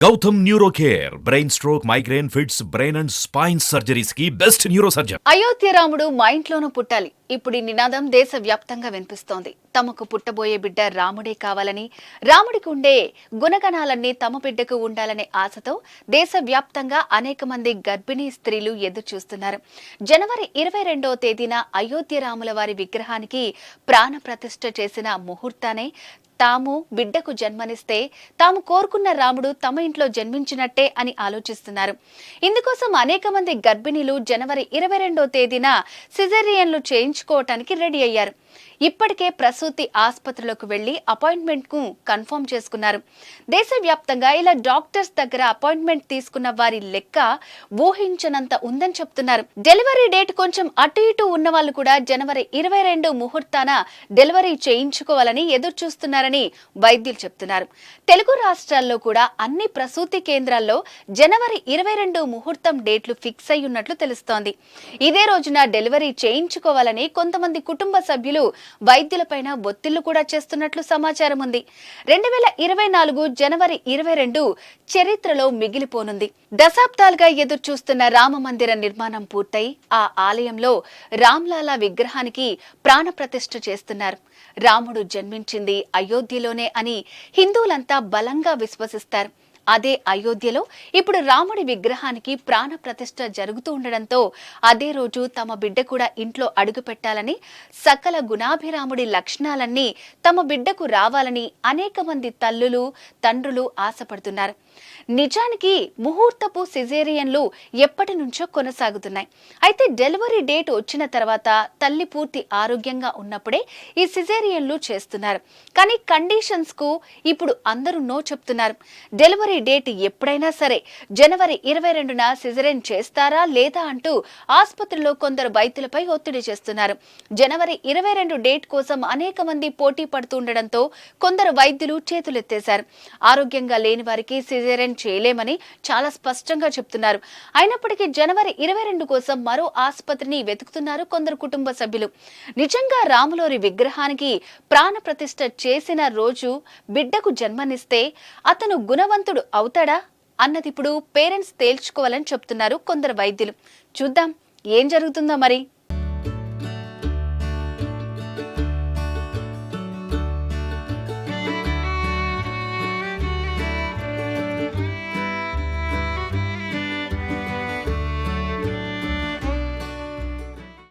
Gautam neuro care brain stroke migraine fits brain and spine సర్జరీస్కి best neuro surgeon Ayodhya రాముడు మా ఇంట్లోనూ పుట్టాలి. ఇప్పుడు ఈ నినాదం దేశ వ్యాప్తంగా వినిపిస్తోంది. తమకు పుట్టబోయే బిడ్డ రాముడే కావాలని రాముడికి ఉండే గుణగణాలన్నీ తమ బిడ్డకు ఉండాలనే ఆశతో దేశ వ్యాప్తంగా అనేక మంది గర్భిణీ స్త్రీలు ఎదురు చూస్తున్నారు జనవరి ఇరవై రెండవ తేదీన అయోధ్య రాముల వారి విగ్రహానికి ప్రాణ ప్రతిష్ఠ చేసిన ముహూర్తానే తాము బిడ్డకు జన్మనిస్తే తాము కోరుకున్న రాముడు తమ ఇంట్లో జన్మించినట్టే అని ఆలోచిస్తున్నారు. ఇందుకోసం అనేక మంది గర్భిణీలు జనవరి ఇరవై రెండో తేదీన సిజేరియన్లు చేయించుకోవటానికి రెడీ అయ్యారు. ఇప్పటికే ప్రసూతి ఆసుపత్రులకు వెళ్ళి అపాయింట్మెంట్కు కన్ఫర్మ్ చేసుకున్నారు. దేశవ్యాప్తంగా ఇలా డాక్టర్స్ దగ్గర అపాయింట్మెంట్ తీసుకున్న వారి లెక్క ఊహించనంత ఉందని చెప్తున్నారు. డెలివరీ డేట్ కొంచెం అటు ఇటు ఉన్న వాళ్ళు కూడా జనవరి ఇరవై రెండు ముహూర్తాన డెలివరీ చేయించుకోవాలని ఎదురు చూస్తున్నారని వైద్యులు చెప్తున్నారు. తెలుగు రాష్ట్రాల్లో కూడా అన్ని ప్రసూతి కేంద్రాల్లో జనవరి ఇరవై రెండు ముహూర్తం డేట్లు ఫిక్స్ అయి ఉన్నట్లు తెలుస్తోంది. ఇదే రోజున డెలివరీ చేయించుకోవాలని కొంతమంది కుటుంబ సభ్యులు వైద్యులపైన ఒత్తిళ్ళు కూడా చేస్తున్నట్లు సమాచారం ఉంది. రెండు వేల ఇరవై నాలుగు జనవరి ఇరవై రెండు చరిత్రలో మిగిలిపోనుంది. దశాబ్దాలుగా ఎదురు చూస్తున్న రామ మందిర నిర్మాణం పూర్తయి ఆ ఆలయంలో రామ్లాలా విగ్రహానికి ప్రాణప్రతిష్ఠ చేస్తున్నారు. రాముడు జన్మించింది అయోధ్యలోనే అని హిందువులంతా బలంగా విశ్వసిస్తారు. అదే అయోధ్యలో ఇప్పుడు రాముడి విగ్రహానికి ప్రాణ ప్రతిష్ఠ జరుగుతూ ఉండడంతో అదే రోజు తమ బిడ్డ కూడా ఇంట్లో అడుగు పెట్టాలని సకల గుణాభిరాముడి లక్షణాలన్నీ తమ బిడ్డకు రావాలని అనేక మంది తల్లులు తండ్రులు ఆశపడుతున్నారు. నిజానికి ముహూర్తపు సిజేరియన్లు ఎప్పటి నుంచో కొనసాగుతున్నాయి. అయితే డెలివరీ డేట్ వచ్చిన తర్వాత తల్లి పూర్తి ఆరోగ్యంగా ఉన్నప్పుడే ఈ సిజేరియన్లు చేస్తున్నారు. కానీ కండిషన్స్కు ఇప్పుడు అందరూ నో చెప్తున్నారు. డెలివరీ డేట్ ఎప్పుడైనా సరే జనవరి ఇరవై రెండున సిజరేన్ చేస్తారా లేదా అంటూ ఆసుపత్రిలో కొందరు వైద్యులపై ఒత్తిడి చేస్తున్నారు. జనవరి ఇరవై రెండు డేట్ కోసం అనేక మంది పోటీ పడుతుండటంతో కొందరు వైద్యులు చేతులెత్తేశారు. ఆరోగ్యంగా లేని వారికి సిజేరియన్ చేయలేమని చాలా స్పష్టంగా చెప్తున్నారు. అయినప్పటికీ జనవరి ఇరవై రెండు కోసం మరో ఆసుపత్రిని వెతుకుతున్నారు కొందరు కుటుంబ సభ్యులు. నిజంగా రాములోరి విగ్రహానికి ప్రాణ ప్రతిష్ఠ చేసిన రోజు బిడ్డకు జన్మనిస్తే అతను గుణవంతుడు అవుతాడా? అన్నది ఇప్పుడు పేరెంట్స్ తేల్చుకోవాలని చెప్తున్నారు కొందరు వైద్యులు. చూద్దాం ఏం జరుగుతుందో మరి?